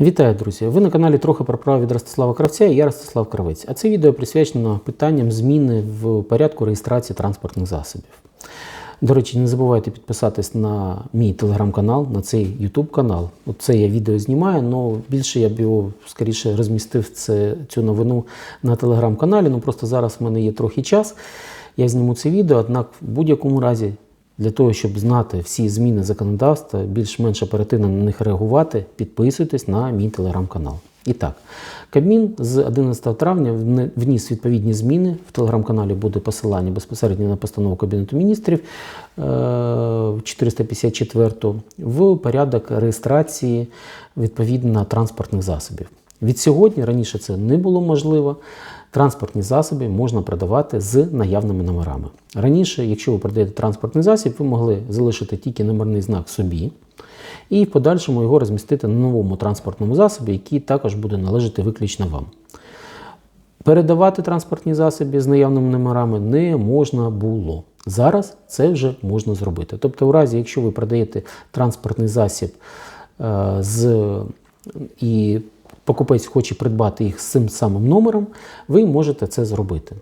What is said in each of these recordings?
Вітаю, друзі! Ви на каналі трохи про право від Ростислава Кравця і я Ростислав Кравець. А це відео присвячено питанням зміни в порядку реєстрації транспортних засобів. До речі, не забувайте підписатись на мій телеграм-канал, на цей YouTube канал. Оце я відео знімаю, але більше я б його скоріше розмістив це, цю новину на телеграм-каналі. Ну просто зараз в мене є трохи час. Я зніму це відео, однак в будь-якому разі для того, щоб знати всі зміни законодавства, більш-менш оперативно на них реагувати, підписуйтесь на мій телеграм-канал. І так, Кабмін з 11 травня вніс відповідні зміни. В телеграм-каналі буде посилання безпосередньо на постанову Кабінету міністрів е, 454 в порядок реєстрації відповідно транспортних засобів. Від сьогодні раніше це не було можливо. Транспортні засоби можна продавати з наявними номерами. Раніше, якщо ви продаєте транспортний засіб, ви могли залишити тільки номерний знак собі і в подальшому його розмістити на новому транспортному засобі, який також буде належати виключно вам. Передавати транспортні засоби з наявними номерами не можна було. Зараз це вже можна зробити. Тобто, у разі, якщо ви продаєте транспортний засіб е, з, і покупець хоче придбати їх з цим самим номером, ви можете це зробити.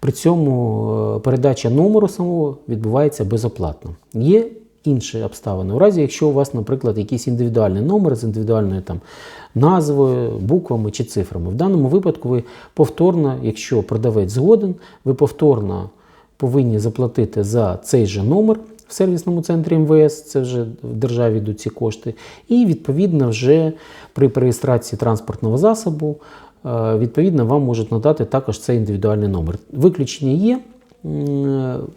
При цьому е, передача номеру самого відбувається безоплатно. Є інші обставини. У разі, якщо у вас, наприклад, якийсь індивідуальний номер з індивідуальною там назвою, буквами чи цифрами. В даному випадку ви повторно, якщо продавець згоден, ви повторно повинні заплатити за цей же номер в сервісному центрі МВС, це вже в державі йдуть ці кошти, і відповідно вже при реєстрації транспортного засобу. е, Відповідно, вам можуть надати також цей індивідуальний номер. Виключення є.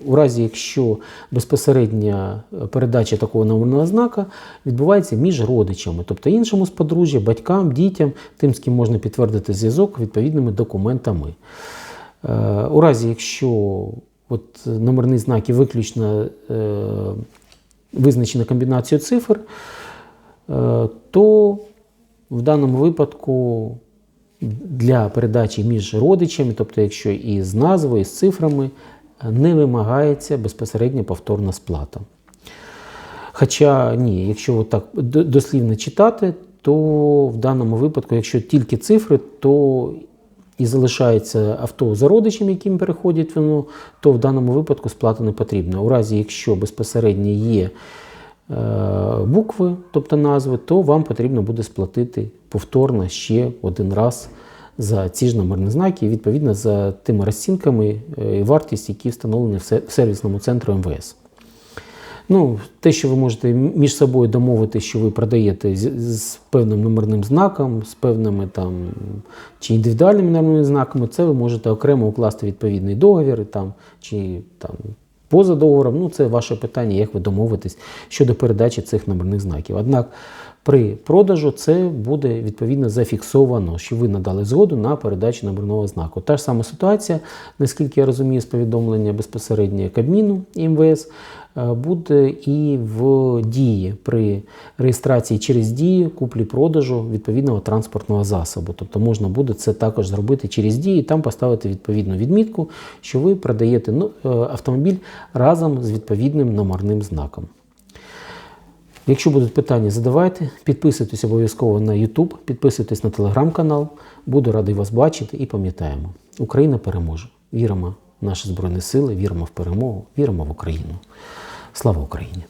У разі, якщо безпосередня передача такого номерного знака відбувається між родичами, тобто іншому з подружжя, батькам, дітям, тим, з ким можна підтвердити зв'язок відповідними документами. Е, У разі, якщо от номерні знаки виключно е, визначені комбінацією цифр, е, то в даному випадку для передачі між родичами, тобто якщо і з назвою, і з цифрами, не вимагається безпосередньо повторна сплата. Хоча ні, якщо так дослівно читати, то в даному випадку, якщо тільки цифри, то і залишається авто за родичем, яким переходить воно, то в даному випадку сплата не потрібна. У разі, якщо безпосередньо є е, букви, тобто назви, то вам потрібно буде сплатити повторно ще один раз за ці ж номерні знаки, відповідно за тими розцінками е, і вартість, які встановлені в сервісному центрі МВС. Ну, те, що ви можете між собою домовити, що ви продаєте з, з певним номерним знаком, з певними там чи індивідуальними номерними знаками, це ви можете окремо укласти відповідний договір там, чи там поза договором. Ну, це ваше питання, як ви домовитесь щодо передачі цих номерних знаків. Однак при продажу це буде відповідно зафіксовано, що ви надали згоду на передачу номерного знаку. Та ж сама ситуація, наскільки я розумію, з повідомлення безпосередньо Кабміну МВС буде і в дії при реєстрації через дію куплі-продажу відповідного транспортного засобу. Тобто можна буде це також зробити через дії, там поставити відповідну відмітку, що ви продаєте ну, е, автомобіль разом з відповідним номерним знаком. Якщо будуть питання, задавайте. Підписуйтесь обов'язково на YouTube, підписуйтесь на телеграм-канал. Буду радий вас бачити і пам'ятаємо, Україна переможе. Віримо в наші Збройні Сили, віримо в перемогу, віримо в Україну. Слава Україні!